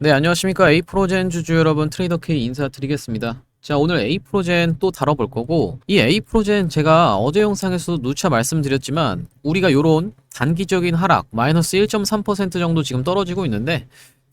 네, 안녕하십니까. 에이프로젠 주주 여러분, 트레이더 K 인사드리겠습니다. 자, 오늘 에이프로젠 또 다뤄볼 거고, 이 에이프로젠 제가 어제 영상에서도 누차 말씀드렸지만, 우리가 요런 단기적인 하락, 마이너스 1.3% 정도 지금 떨어지고 있는데,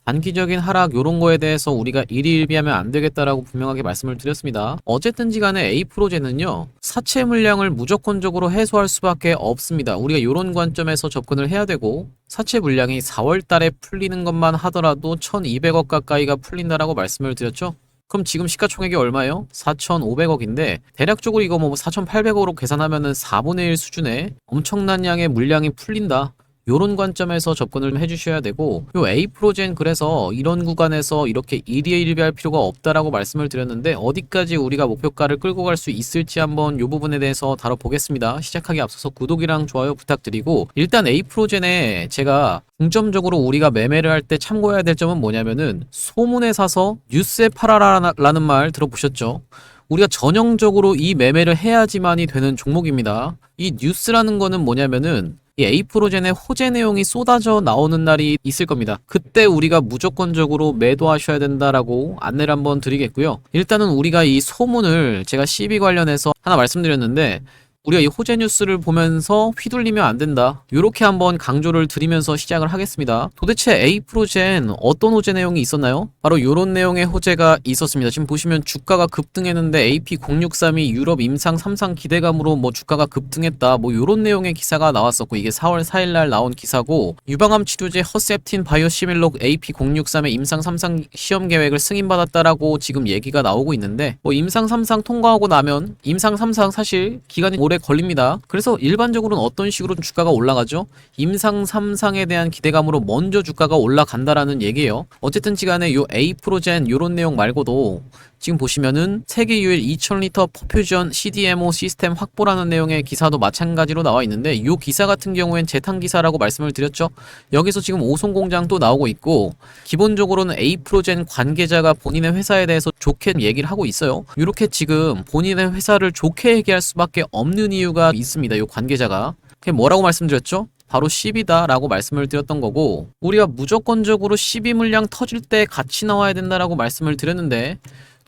단기적인 하락 요런 거에 대해서 우리가 일희일비하면 안 되겠다라고 분명하게 말씀을 드렸습니다. 어쨌든지 간에 에이프로젠은요. 사채 물량을 무조건적으로 해소할 수밖에 없습니다. 우리가 요런 관점에서 접근을 해야 되고 사채 물량이 4월 달에 풀리는 것만 하더라도 1200억 가까이가 풀린다라고 말씀을 드렸죠. 그럼 지금 시가총액이 얼마예요? 4,500억인데 대략적으로 이거 뭐 4,800억으로 계산하면은 4분의 1 수준의 엄청난 양의 물량이 풀린다. 요런 관점에서 접근을 해주셔야 되고 요 A 프로젠 그래서 이런 구간에서 이렇게 일희일비할 필요가 없다라고 말씀을 드렸는데 어디까지 우리가 목표가를 끌고 갈 수 있을지 한번 요 부분에 대해서 다뤄보겠습니다. 시작하기 앞서서 구독이랑 좋아요 부탁드리고 일단 A 프로젠에 제가 중점적으로 우리가 매매를 할 때 참고해야 될 점은 뭐냐면은 소문에 사서 뉴스에 팔아라라는 말 들어보셨죠? 우리가 전형적으로 이 매매를 해야지만이 되는 종목입니다. 이 뉴스라는 거는 뭐냐면은 이 에이프로젠의 호재 내용이 쏟아져 나오는 날이 있을 겁니다. 그때 우리가 무조건적으로 매도하셔야 된다라고 안내를 한번 드리겠고요. 일단은 우리가 이 소문을 제가 CB 관련해서 하나 말씀드렸는데 우리가 이 호재 뉴스를 보면서 휘둘리면 안 된다. 이렇게 한번 강조를 드리면서 시작을 하겠습니다. 도대체 A 프로젠 어떤 호재 내용이 있었나요? 바로 이런 내용의 호재가 있었습니다. 지금 보시면 주가가 급등했는데 AP063이 유럽 임상 3상 기대감으로 뭐 주가가 급등했다. 뭐 이런 내용의 기사가 나왔었고 이게 4월 4일 날 나온 기사고 유방암 치료제 허셉틴 바이오 시밀록 AP063의 임상 3상 시험 계획을 승인받았다라고 지금 얘기가 나오고 있는데 뭐 임상 3상 통과하고 나면 임상 3상 사실 기간이 오래 걸립니다. 그래서 일반적으로는 어떤 식으로 주가가 올라가죠? 임상 3상에 대한 기대감으로 먼저 주가가 올라간다라는 얘기예요. 어쨌든 지간에 요 A 프로젠 요런 내용 말고도 지금 보시면은 세계 유일 2000리터 퍼퓨전 CDMO 시스템 확보라는 내용의 기사도 마찬가지로 나와 있는데 이 기사 같은 경우엔 재탕 기사라고 말씀을 드렸죠. 여기서 지금 오송 공장도 나오고 있고 기본적으로는 A 프로젠 관계자가 본인의 회사에 대해서 좋게 얘기를 하고 있어요. 이렇게 지금 본인의 회사를 좋게 얘기할 수밖에 없는 이유가 있습니다. 이 관계자가 그게 뭐라고 말씀드렸죠? 바로 10이다라고 말씀을 드렸던 거고 우리가 무조건적으로 12 물량 터질 때 같이 나와야 된다라고 말씀을 드렸는데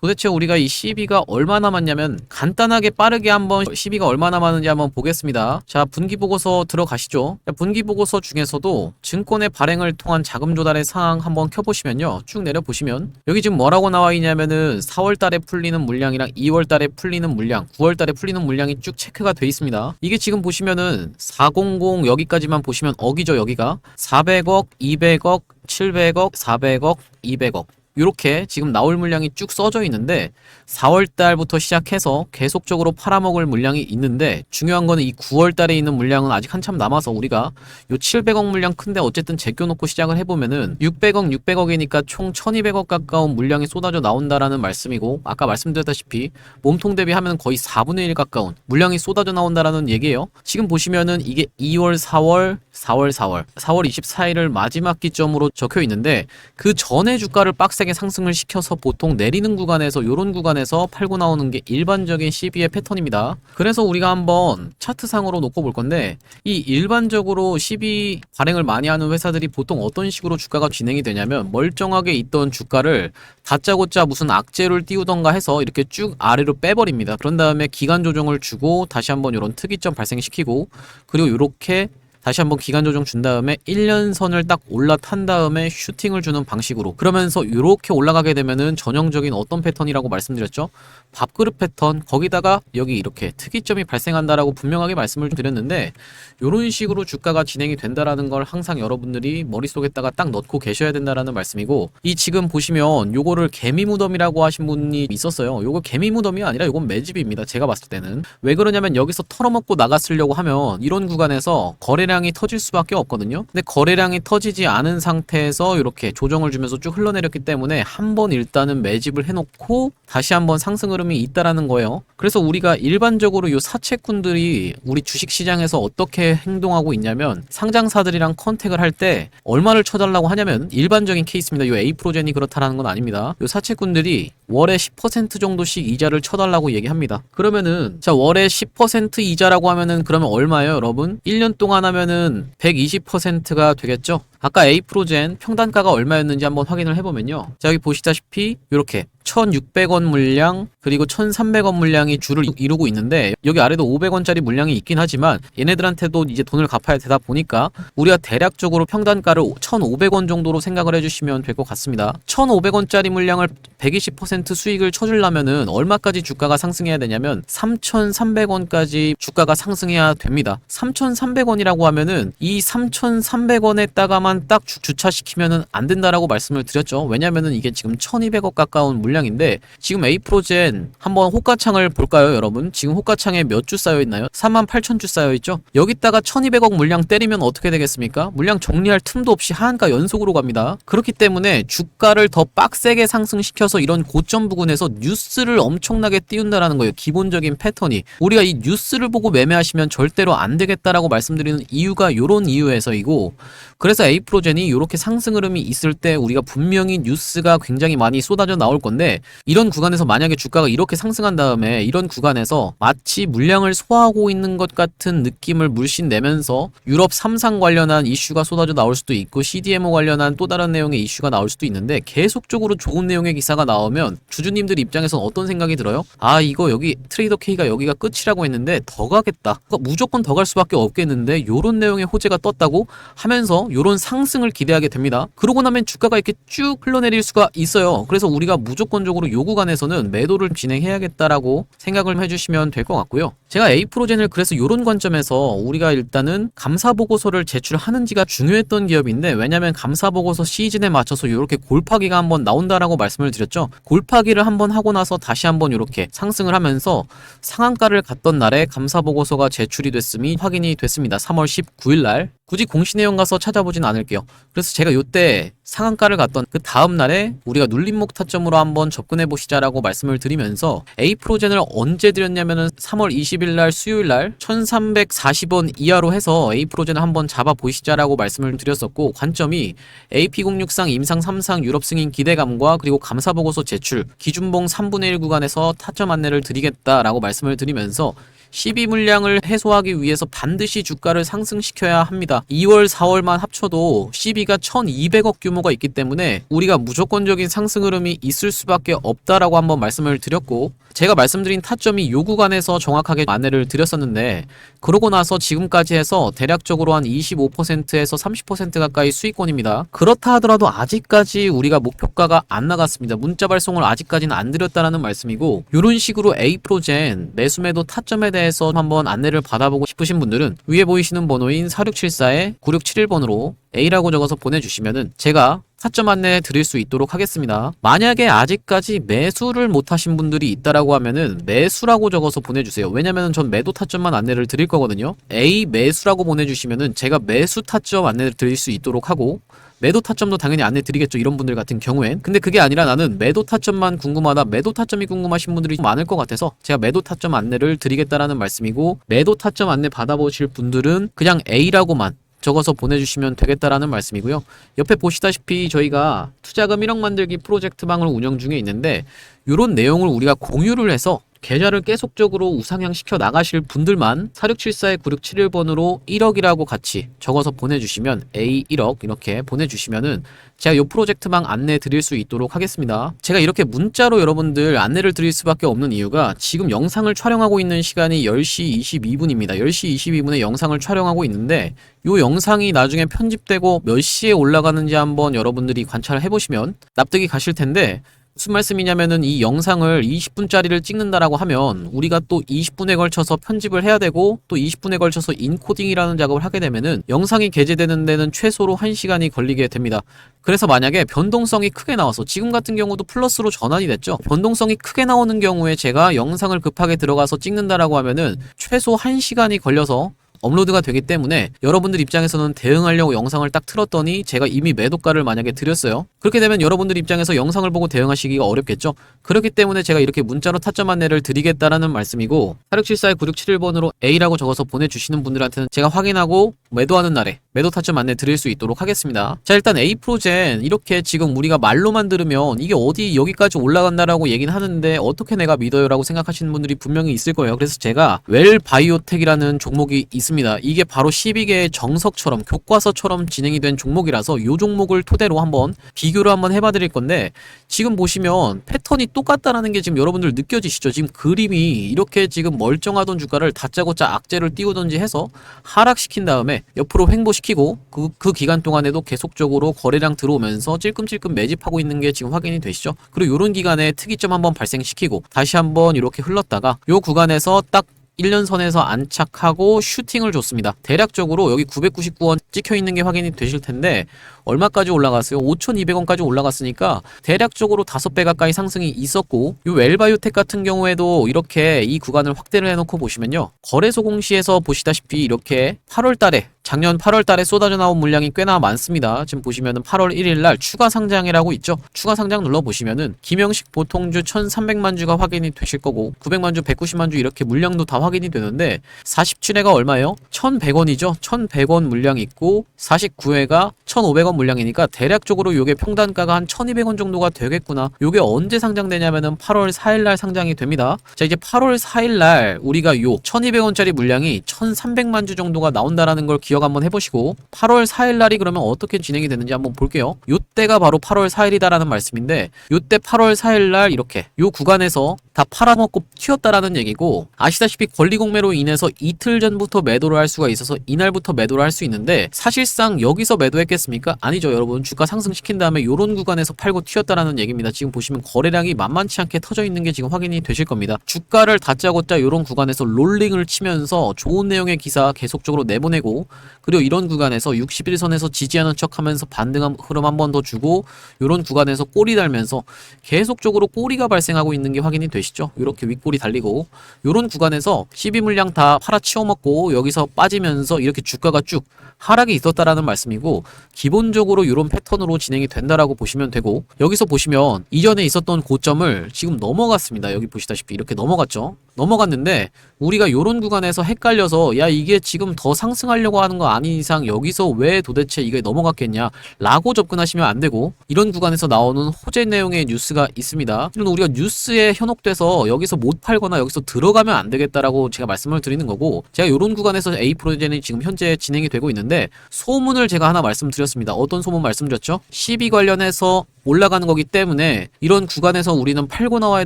도대체 우리가 이 CB가 얼마 남았냐면 간단하게 빠르게 한번 CB가 얼마 남았는지 한번 보겠습니다. 자, 분기 보고서 들어가시죠. 자, 분기 보고서 중에서도 증권의 발행을 통한 자금 조달의 상황 한번 켜보시면요. 쭉 내려보시면 여기 지금 뭐라고 나와 있냐면은 4월 달에 풀리는 물량이랑 2월 달에 풀리는 물량, 9월 달에 풀리는 물량이 쭉 체크가 돼 있습니다. 이게 지금 보시면은 400 여기까지만 보시면 억이죠, 여기가. 400억, 200억, 700억, 400억, 200억. 이렇게 지금 나올 물량이 쭉 써져 있는데 4월 달부터 시작해서 계속적으로 팔아먹을 물량이 있는데 중요한 거는 이 9월 달에 있는 물량은 아직 한참 남아서 우리가 요 700억 물량 큰데 어쨌든 제껴놓고 시작을 해보면은 600억 600억이니까 총 1200억 가까운 물량이 쏟아져 나온다라는 말씀이고 아까 말씀드렸다시피 몸통 대비하면 거의 4분의 1 가까운 물량이 쏟아져 나온다라는 얘기예요. 지금 보시면은 이게 2월 4월 4월 4월 4월 24일을 마지막 기점으로 적혀 있는데 그 전에 주가를 빡세 빡세게 상승을 시켜서 보통 내리는 구간에서 이런 구간에서 팔고 나오는 게 일반적인 CB의 패턴입니다. 그래서 우리가 한번 차트상으로 놓고 볼 건데 이 일반적으로 CB 발행을 많이 하는 회사들이 보통 어떤 식으로 주가가 진행이 되냐면 멀쩡하게 있던 주가를 다짜고짜 무슨 악재를 띄우던가 해서 이렇게 쭉 아래로 빼버립니다. 그런 다음에 기간 조정을 주고 다시 한번 이런 특이점 발생시키고 그리고 이렇게 다시 한번 기간 조정 준 다음에 1년 선을 딱 올라탄 다음에 슈팅을 주는 방식으로 그러면서 이렇게 올라가게 되면은 전형적인 어떤 패턴이라고 말씀드렸죠? 밥그릇 패턴 거기다가 여기 이렇게 특이점이 발생한다라고 분명하게 말씀을 드렸는데 이런 식으로 주가가 진행이 된다라는 걸 항상 여러분들이 머릿속에다가 딱 넣고 계셔야 된다라는 말씀이고 이 지금 보시면 요거를 개미 무덤이라고 하신 분이 있었어요. 요거 개미 무덤이 아니라 요건 매집입니다. 제가 봤을 때는 왜 그러냐면 여기서 털어먹고 나갔으려고 하면 이런 구간에서 거래량 이 터질 수밖에 없거든요. 근데 거래량이 터지지 않은 상태에서 이렇게 조정을 주면서 쭉 흘러내렸기 때문에 한 번 일단은 매집을 해놓고 다시 한번 상승 흐름이 있다라는 거예요. 그래서 우리가 일반적으로 요 사채꾼들이 우리 주식 시장에서 어떻게 행동하고 있냐면 상장사들이랑 컨택을 할 때 얼마를 쳐달라고 하냐면 일반적인 케이스입니다. 요 A 프로젠이 그렇다라는 건 아닙니다. 요 사채꾼들이 월에 10% 정도씩 이자를 쳐달라고 얘기합니다. 그러면은 자 월에 10% 이자라고 하면은 그러면 얼마예요, 여러분? 1년 동안 하면 은 120%가 되겠죠? 아까 A 프로젠 평단가가 얼마였는지 한번 확인을 해보면요. 자, 여기 보시다시피 이렇게 1,600원 물량 그리고 1,300원 물량이 줄을 이루고 있는데 여기 아래도 500원짜리 물량이 있긴 하지만 얘네들한테도 이제 돈을 갚아야 되다 보니까 우리가 대략적으로 평단가를 1,500원 정도로 생각을 해주시면 될 것 같습니다. 1,500원짜리 물량을 120% 수익을 쳐주려면은 얼마까지 주가가 상승해야 되냐면 3,300원까지 주가가 상승해야 됩니다. 3,300원이라고 하면은 이 3,300원에다가만 딱 주- 주차시키면은 안 된다라고 말씀을 드렸죠. 왜냐면은 이게 지금 1,200원 가까운 물량인데 지금 A 프로젠 한번 호가창을 볼까요, 여러분? 지금 호가창에 몇 주 쌓여 있나요? 38,000주 쌓여 있죠. 여기다가 1,200억 물량 때리면 어떻게 되겠습니까? 물량 정리할 틈도 없이 하한가 연속으로 갑니다. 그렇기 때문에 주가를 더 빡세게 상승시켜서 이런 고점 부근에서 뉴스를 엄청나게 띄운다라는 거예요. 기본적인 패턴이. 우리가 이 뉴스를 보고 매매하시면 절대로 안 되겠다라고 말씀드리는 이유가 요런 이유에서이고 그래서 A 프로젠이 이렇게 상승 흐름이 있을 때 우리가 분명히 뉴스가 굉장히 많이 쏟아져 나올 건데 이런 구간에서 만약에 주가가 이렇게 상승한 다음에 이런 구간에서 마치 물량을 소화하고 있는 것 같은 느낌을 물씬 내면서 유럽 3상 관련한 이슈가 쏟아져 나올 수도 있고 CDMO 관련한 또 다른 내용의 이슈가 나올 수도 있는데 계속적으로 좋은 내용의 기사가 나오면 주주님들 입장에서는 어떤 생각이 들어요? 아 이거 여기 트레이더 K가 여기가 끝이라고 했는데 더 가겠다. 그러니까 무조건 더 갈 수밖에 없겠는데 요런 내용의 호재가 떴다고 하면서 요런 상 승을 기대하게 됩니다. 그러고 나면 주가가 이렇게 쭉 흘러내릴 수가 있어요. 그래서 우리가 무조건적으로 요 구간에서는 매도를 진행해야겠다라고 생각을 해주시면 될 것 같고요. 제가 A 프로젠을 그래서 요런 관점에서 우리가 일단은 감사 보고서를 제출하는지가 중요했던 기업인데 왜냐면 감사 보고서 시즌에 맞춰서 요렇게 골파기가 한번 나온다라고 말씀을 드렸죠. 골파기를 한번 하고 나서 다시 한번 요렇게 상승을 하면서 상한가를 갔던 날에 감사 보고서가 제출이 됐음이 확인이 됐습니다. 3월 19일 날. 굳이 공시 내용 가서 찾아보진 않을게요. 그래서 제가 요때 상한가를 갔던 그 다음 날에 우리가 눌림목 타점으로 한번 접근해 보시자라고 말씀을 드리면서 A 프로젠을 언제 드렸냐면은 3월 20일 날 수요일 날 1340원 이하로 해서 A 프로젠을 한번 잡아 보시자라고 말씀을 드렸었고 관점이 AP063 임상 3상 유럽 승인 기대감과 그리고 감사 보고서 제출 기준봉 3분의 1 구간에서 타점 안내를 드리겠다라고 말씀을 드리면서 12 물량을 해소하기 위해서 반드시 주가를 상승시켜야 합니다. 2월, 4월만 합쳐도 12가 1200억 규모가 있기 때문에 우리가 무조건적인 상승 흐름이 있을 수밖에 없다라고 한번 말씀을 드렸고 제가 말씀드린 타점이 요 구간에서 정확하게 안내를 드렸었는데 그러고 나서 지금까지 해서 대략적으로 한 25%에서 30% 가까이 수익권입니다. 그렇다 하더라도 아직까지 우리가 목표가가 안 나갔습니다. 문자 발송을 아직까지는 안 드렸다라는 말씀이고 이런 식으로 A 프로젠 매수매도 타점에 대해 서 한번 안내를 받아보고 싶으신 분들은 위에 보이시는 번호인 4674에 9671번으로 A라고 적어서 보내주시면은 제가 타점 안내 드릴 수 있도록 하겠습니다. 만약에 아직까지 매수를 못 하신 분들이 있다라고 하면은 매수라고 적어서 보내주세요. 왜냐면은 전 매도 타점만 안내를 드릴 거거든요. A 매수라고 보내주시면은 제가 매수 타점 안내를 드릴 수 있도록 하고 매도 타점도 당연히 안내 드리겠죠. 이런 분들 같은 경우엔. 근데 그게 아니라 나는 매도 타점만 궁금하다. 매도 타점이 궁금하신 분들이 많을 것 같아서 제가 매도 타점 안내를 드리겠다라는 말씀이고 매도 타점 안내 받아보실 분들은 그냥 A라고만 적어서 보내주시면 되겠다라는 말씀이고요. 옆에 보시다시피 저희가 투자금 1억 만들기 프로젝트 방을 운영 중에 있는데 이런 내용을 우리가 공유를 해서 계좌를 계속적으로 우상향 시켜 나가실 분들만 4674에 9671번으로 1억이라고 같이 적어서 보내주시면 A 1억 이렇게 보내주시면은 제가 이 프로젝트망 안내 드릴 수 있도록 하겠습니다. 제가 이렇게 문자로 여러분들 안내를 드릴 수밖에 없는 이유가 지금 영상을 촬영하고 있는 시간이 10시 22분입니다. 10시 22분에 영상을 촬영하고 있는데 이 영상이 나중에 편집되고 몇 시에 올라가는지 한번 여러분들이 관찰을 해보시면 납득이 가실 텐데 무슨 말씀이냐면은 이 영상을 20분짜리를 찍는다라고 하면 우리가 또 20분에 걸쳐서 편집을 해야 되고 또 20분에 걸쳐서 인코딩이라는 작업을 하게 되면은 영상이 게재되는 데는 최소로 1시간이 걸리게 됩니다. 그래서 만약에 변동성이 크게 나와서 지금 같은 경우도 플러스로 전환이 됐죠. 변동성이 크게 나오는 경우에 제가 영상을 급하게 들어가서 찍는다라고 하면은 최소 1시간이 걸려서 업로드가 되기 때문에 여러분들 입장에서는 대응하려고 영상을 딱 틀었더니 제가 이미 매도가를 만약에 드렸어요. 그렇게 되면 여러분들 입장에서 영상을 보고 대응하시기가 어렵겠죠. 그렇기 때문에 제가 이렇게 문자로 타점 안내를 드리겠다라는 말씀이고 4674에 9671번으로 A라고 적어서 보내주시는 분들한테는 제가 확인하고 매도하는 날에 매도 타점 안내 드릴 수 있도록 하겠습니다. 자 일단 A 프로젠 이렇게 지금 우리가 말로만 들으면 이게 어디 여기까지 올라간다라고 얘기는 하는데 어떻게 내가 믿어요라고 생각하시는 분들이 분명히 있을 거예요. 그래서 제가 웰 바이오텍이라는 종목이 있습니다. 있습니다. 이게 바로 12개의 정석처럼 교과서처럼 진행이 된 종목이라서 요 종목을 토대로 한번 비교를 한번 해봐 드릴 건데 지금 보시면 패턴이 똑같다라는 게 지금 여러분들 느껴지시죠? 지금 그림이 이렇게 지금 멀쩡하던 주가를 다짜고짜 악재를 띄우든지 해서 하락시킨 다음에 옆으로 횡보시키고 그, 그 기간 동안에도 계속적으로 거래량 들어오면서 찔끔찔끔 매집하고 있는 게 지금 확인이 되시죠? 그리고 요런 기간에 특이점 한번 발생시키고 다시 한번 이렇게 흘렀다가 요 구간에서 딱 1년 선에서 안착하고 슈팅을 줬습니다. 대략적으로 여기 999원 찍혀 있는 게 확인이 되실 텐데 얼마까지 올라갔어요? 5,200원까지 올라갔으니까 대략적으로 5배 가까이 상승이 있었고 이 웰바이오텍 같은 경우에도 이렇게 이 구간을 확대를 해놓고 보시면요. 거래소 공시에서 보시다시피 이렇게 8월 달에 작년 8월 달에 쏟아져 나온 물량이 꽤나 많습니다. 지금 보시면은 8월 1일 날 추가 상장이라고 있죠. 추가 상장 눌러 보시면은 김영식 보통주 1,300만 주가 확인이 되실 거고 900만 주, 190만 주 이렇게 물량도 다 확인이 되는데 47회가 얼마예요? 1,100원이죠. 1,100원 물량 있고 49회가 1,500원 물량이니까 대략적으로 요게 평단가가 한 1,200원 정도가 되겠구나. 요게 언제 상장되냐면은 8월 4일 날 상장이 됩니다. 자, 이제 8월 4일 날 우리가 요 1,200원짜리 물량이 1,300만 주 정도가 나온다라는 걸 기억 한번 해보시고 8월 4일 날이 그러면 어떻게 진행이 되는지 한번 볼게요. 요때가 바로 8월 4일이다라는 말씀인데 요때 8월 4일 날 이렇게 요 구간에서 다 팔아먹고 튀었다라는 얘기고 아시다시피 권리공매로 인해서 이틀 전부터 매도를 할 수가 있어서 이날부터 매도를 할 수 있는데 사실상 여기서 매도했겠습니까? 아니죠 여러분 주가 상승시킨 다음에 요런 구간에서 팔고 튀었다라는 얘기입니다. 지금 보시면 거래량이 만만치 않게 터져 있는 게 지금 확인이 되실 겁니다. 주가를 다짜고짜 요런 구간에서 롤링을 치면서 좋은 내용의 기사 계속적으로 내보내고 그리고 이런 구간에서 61선에서 지지하는 척 하면서 반등 흐름 한 번 더 주고 요런 구간에서 꼬리 달면서 계속적으로 꼬리가 발생하고 있는 게 확인이 되 시죠? 이렇게 윗꼬리 달리고 요런 구간에서 12 물량 다 팔아 치워 먹고 여기서 빠지면서 이렇게 주가가 쭉 하락이 있었다라는 말씀이고 기본적으로 이런 패턴으로 진행이 된다라고 보시면 되고 여기서 보시면 이전에 있었던 고점을 지금 넘어갔습니다. 여기 보시다시피 이렇게 넘어갔죠. 넘어갔는데 우리가 요런 구간에서 헷갈려서 야 이게 지금 더 상승하려고 하는 거 아닌 이상 여기서 왜 도대체 이게 넘어갔겠냐 라고 접근하시면 안 되고 이런 구간에서 나오는 호재 내용의 뉴스가 있습니다. 이런 우리가 뉴스에 현혹돼서 여기서 못 팔거나 여기서 들어가면 안 되겠다라고 제가 말씀을 드리는 거고 제가 요런 구간에서 A 프로젝트는 지금 현재 진행이 되고 있는데 소문을 제가 하나 말씀드렸습니다. 어떤 소문 말씀드렸죠? 12 관련해서 올라가는 거기 때문에 이런 구간에서 우리는 팔고 나와야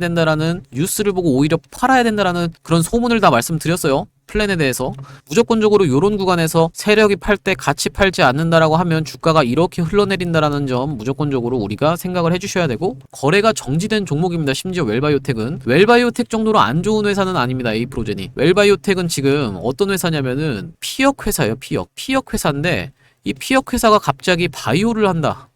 된다라는 뉴스를 보고 오히려 팔아야 된다 라는 그런 소문을 다 말씀드렸어요. 플랜에 대해서 무조건적으로 이런 구간에서 세력이 팔 때 같이 팔지 않는다라고 하면 주가가 이렇게 흘러내린다라는 점 무조건적으로 우리가 생각을 해주셔야 되고 거래가 정지된 종목입니다. 심지어 웰바이오텍은 웰바이오텍 정도로 안 좋은 회사는 아닙니다. 에이프로젠이 웰바이오텍은 지금 어떤 회사냐면은 피역 회사예요. 피역 피역 회사인데 이 피역 회사가 갑자기 바이오를 한다.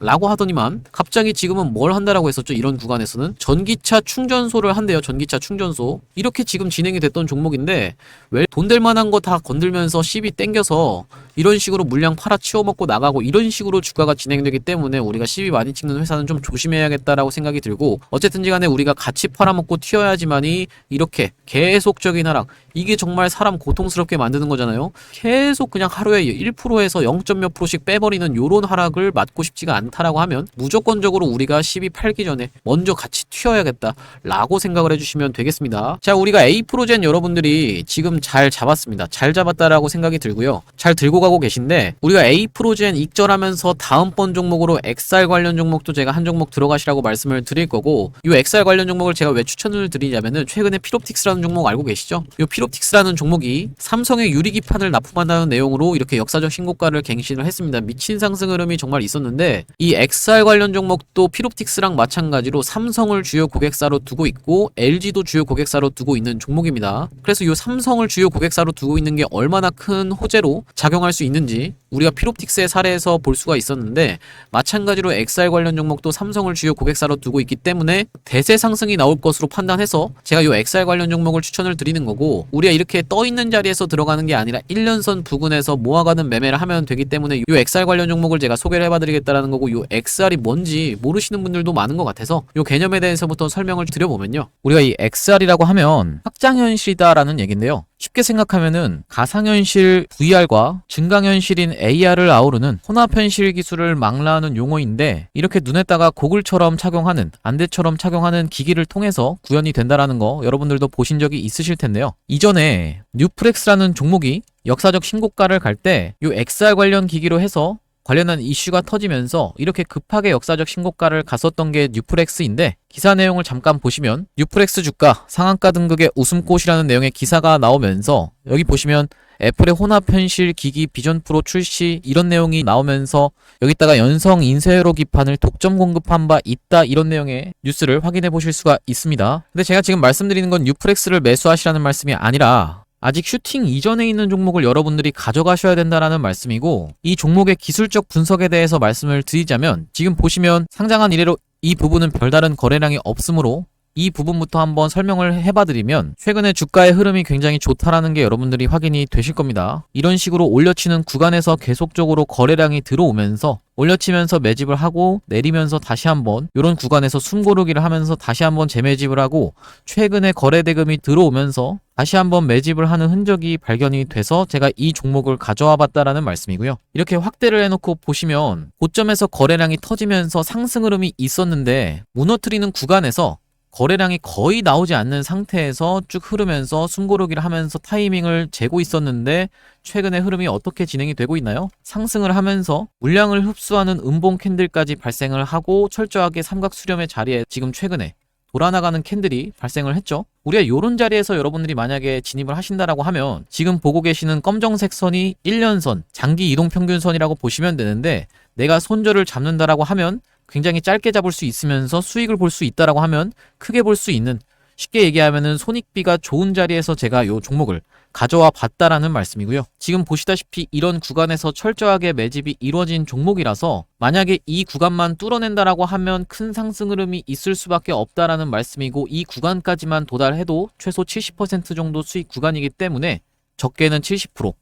라고 하더니만 갑자기 지금은 뭘 한다라고 했었죠? 이런 구간에서는 전기차 충전소를 한대요. 전기차 충전소. 이렇게 지금 진행이 됐던 종목인데 왜 돈 될 만한 거 다 건들면서 시비 땡겨서 이런 식으로 물량 팔아 치워먹고 나가고 이런 식으로 주가가 진행되기 때문에 우리가 시비 많이 찍는 회사는 좀 조심해야겠다라고 생각이 들고 어쨌든지 간에 우리가 같이 팔아먹고 튀어야지만이 이렇게 계속적인 하락. 이게 정말 사람 고통스럽게 만드는 거잖아요. 계속 그냥 하루에 1%에서 0. 몇 프로씩 빼버리는 요런 하락을 맞고 싶지가 않 다라고 하면 무조건적으로 우리가 시비 팔기 전에 먼저 같이 튀어야겠다 라고 생각을 해주시면 되겠습니다 자 우리가 A 프로젠 여러분들이 지금 잘 잡았습니다 잘 잡았다라고 생각이 들고요 잘 들고 가고 계신데 우리가 A 프로젠 익절하면서 다음번 종목으로 XR 관련 종목도 제가 한 종목 들어가시라고 말씀을 드릴 거고 이 XR 관련 종목을 제가 왜 추천을 드리냐면은 최근에 피롭틱스라는 종목 알고 계시죠? 이 피롭틱스라는 종목이 삼성의 유리기판을 납품한다는 내용으로 이렇게 역사적 신고가를 갱신을 했습니다. 미친 상승 흐름이 정말 있었는데 이 XR 관련 종목도 피롭틱스랑 마찬가지로 삼성을 주요 고객사로 두고 있고 LG도 주요 고객사로 두고 있는 종목입니다. 그래서 이 삼성을 주요 고객사로 두고 있는 게 얼마나 큰 호재로 작용할 수 있는지 우리가 피롭틱스의 사례에서 볼 수가 있었는데 마찬가지로 XR 관련 종목도 삼성을 주요 고객사로 두고 있기 때문에 대세 상승이 나올 것으로 판단해서 제가 이 XR 관련 종목을 추천을 드리는 거고 우리가 이렇게 떠 있는 자리에서 들어가는 게 아니라 1년선 부근에서 모아가는 매매를 하면 되기 때문에 이 XR 관련 종목을 제가 소개를 해봐드리겠다라는 거고 이 XR이 뭔지 모르시는 분들도 많은 것 같아서 이 개념에 대해서부터 설명을 드려보면요. 우리가 이 XR이라고 하면 확장현실이다라는 얘긴데요 쉽게 생각하면은 가상현실 VR과 증강현실인 AR을 아우르는 혼합현실 기술을 망라하는 용어인데 이렇게 눈에다가 고글처럼 착용하는 안대처럼 착용하는 기기를 통해서 구현이 된다라는 거 여러분들도 보신 적이 있으실 텐데요. 이전에 뉴프렉스라는 종목이 역사적 신고가를 갈 때 이 XR 관련 기기로 해서 관련한 이슈가 터지면서 이렇게 급하게 역사적 신고가를 갔었던 게 뉴프렉스인데 기사 내용을 잠깐 보시면 뉴프렉스 주가 상한가 등극의 웃음꽃이라는 내용의 기사가 나오면서 여기 보시면 애플의 혼합 현실 기기 비전 프로 출시 이런 내용이 나오면서 여기다가 연성 인쇄로 기판을 독점 공급한 바 있다 이런 내용의 뉴스를 확인해 보실 수가 있습니다. 근데 제가 지금 말씀드리는 건 뉴프렉스를 매수하시라는 말씀이 아니라 아직 슈팅 이전에 있는 종목을 여러분들이 가져가셔야 된다라는 말씀이고 이 종목의 기술적 분석에 대해서 말씀을 드리자면 지금 보시면 상장한 이래로 이 부분은 별다른 거래량이 없으므로 이 부분부터 한번 설명을 해봐드리면 최근에 주가의 흐름이 굉장히 좋다라는 게 여러분들이 확인이 되실 겁니다. 이런 식으로 올려치는 구간에서 계속적으로 거래량이 들어오면서 올려치면서 매집을 하고 내리면서 다시 한번 이런 구간에서 숨고르기를 하면서 다시 한번 재매집을 하고 최근에 거래 대금이 들어오면서 다시 한번 매집을 하는 흔적이 발견이 돼서 제가 이 종목을 가져와 봤다라는 말씀이고요. 이렇게 확대를 해놓고 보시면 고점에서 거래량이 터지면서 상승 흐름이 있었는데 무너뜨리는 구간에서 거래량이 거의 나오지 않는 상태에서 쭉 흐르면서 숨고르기를 하면서 타이밍을 재고 있었는데 최근에 흐름이 어떻게 진행이 되고 있나요? 상승을 하면서 물량을 흡수하는 음봉 캔들까지 발생을 하고 철저하게 삼각 수렴의 자리에 지금 최근에 돌아나가는 캔들이 발생을 했죠. 우리가 이런 자리에서 여러분들이 만약에 진입을 하신다라고 하면 지금 보고 계시는 검정색 선이 1년선, 장기 이동 평균선이라고 보시면 되는데 내가 손절을 잡는다라고 하면 굉장히 짧게 잡을 수 있으면서 수익을 볼 수 있다라고 하면 크게 볼 수 있는 쉽게 얘기하면은 손익비가 좋은 자리에서 제가 요 종목을 가져와 봤다라는 말씀이고요. 지금 보시다시피 이런 구간에서 철저하게 매집이 이루어진 종목이라서 만약에 이 구간만 뚫어낸다라고 하면 큰 상승 흐름이 있을 수밖에 없다라는 말씀이고 이 구간까지만 도달해도 최소 70% 정도 수익 구간이기 때문에 적게는 70%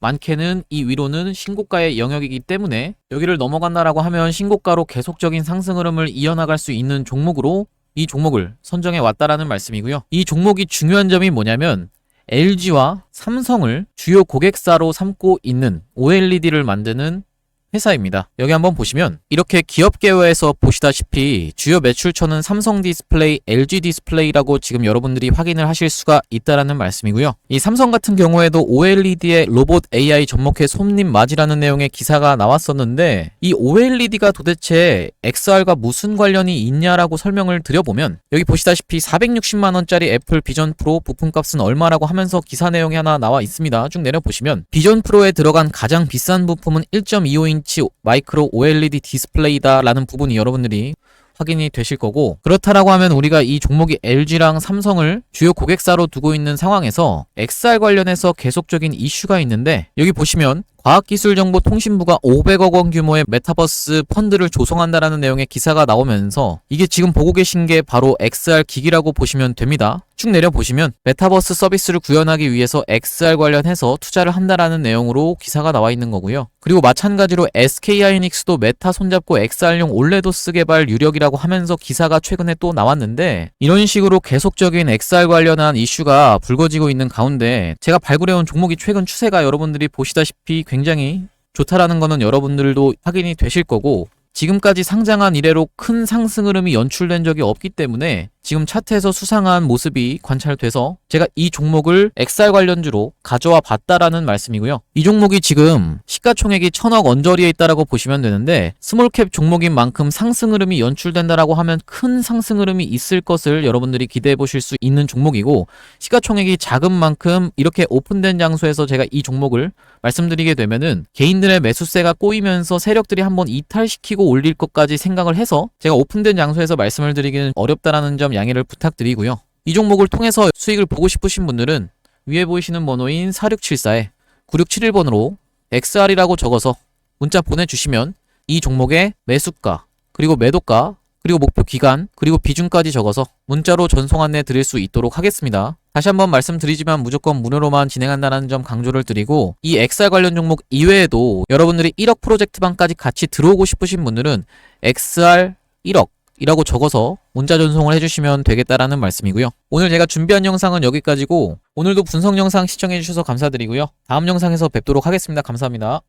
많게는 이 위로는 신고가의 영역이기 때문에 여기를 넘어간다라고 하면 신고가로 계속적인 상승 흐름을 이어나갈 수 있는 종목으로 이 종목을 선정해 왔다라는 말씀이고요. 이 종목이 중요한 점이 뭐냐면 LG와 삼성을 주요 고객사로 삼고 있는 OLED를 만드는 회사입니다. 여기 한번 보시면 이렇게 기업 개요에서 보시다시피 주요 매출처는 삼성 디스플레이, LG 디스플레이라고 지금 여러분들이 확인을 하실 수가 있다라는 말씀이고요. 이 삼성 같은 경우에도 OLED의 로봇 AI 접목해 손님 맞이라는 내용의 기사가 나왔었는데 이 OLED가 도대체 XR과 무슨 관련이 있냐라고 설명을 드려보면 여기 보시다시피 460만 원짜리 애플 비전 프로 부품값은 얼마라고 하면서 기사 내용이 하나 나와 있습니다. 쭉 내려 보시면 비전 프로에 들어간 가장 비싼 부품은 1.25인치 인치 마이크로 OLED 디스플레이다라는 부분이 여러분들이 확인이 되실 거고 그렇다라고 하면 우리가 이 종목이 LG랑 삼성을 주요 고객사로 두고 있는 상황에서 XR 관련해서 계속적인 이슈가 있는데 여기 보시면 과학기술정보통신부가 500억 원 규모의 메타버스 펀드를 조성한다라는 내용의 기사가 나오면서 이게 지금 보고 계신 게 바로 XR 기기라고 보시면 됩니다. 쭉 내려 보시면 메타버스 서비스를 구현하기 위해서 XR 관련해서 투자를 한다라는 내용으로 기사가 나와 있는 거고요. 그리고 마찬가지로 SK하이닉스도 메타 손잡고 XR용 올레도스 개발 유력이라고 하면서 기사가 최근에 또 나왔는데 이런 식으로 계속적인 XR 관련한 이슈가 불거지고 있는 가운데 제가 발굴해온 종목이 최근 추세가 여러분들이 보시다시피 굉장히 좋다라는 거는 여러분들도 확인이 되실 거고 지금까지 상장한 이래로 큰 상승 흐름이 연출된 적이 없기 때문에 지금 차트에서 수상한 모습이 관찰돼서 제가 이 종목을 XR 관련주로 가져와 봤다라는 말씀이고요. 이 종목이 지금 시가총액이 천억 언저리에 있다라고 보시면 되는데 스몰캡 종목인 만큼 상승 흐름이 연출된다라고 하면 큰 상승 흐름이 있을 것을 여러분들이 기대해 보실 수 있는 종목이고 시가총액이 작은 만큼 이렇게 오픈된 장소에서 제가 이 종목을 말씀드리게 되면은 개인들의 매수세가 꼬이면서 세력들이 한번 이탈시키고 올릴 것까지 생각을 해서 제가 오픈된 장소에서 말씀을 드리기는 어렵다라는 점 양해를 부탁드리고요. 이 종목을 통해서 수익을 보고 싶으신 분들은 위에 보이시는 번호인 4674에 9671번으로 XR이라고 적어서 문자 보내주시면 이 종목의 매수가, 그리고 매도가, 그리고 목표 기간, 그리고 비중까지 적어서 문자로 전송 안내 드릴 수 있도록 하겠습니다. 다시 한번 말씀드리지만 무조건 무료로만 진행한다는 점 강조를 드리고 이 XR 관련 종목 이외에도 여러분들이 1억 프로젝트방까지 같이 들어오고 싶으신 분들은 XR 1억 이라고 적어서 문자 전송을 해주시면 되겠다라는 말씀이고요. 오늘 제가 준비한 영상은 여기까지고 오늘도 분석 영상 시청해주셔서 감사드리고요. 다음 영상에서 뵙도록 하겠습니다. 감사합니다.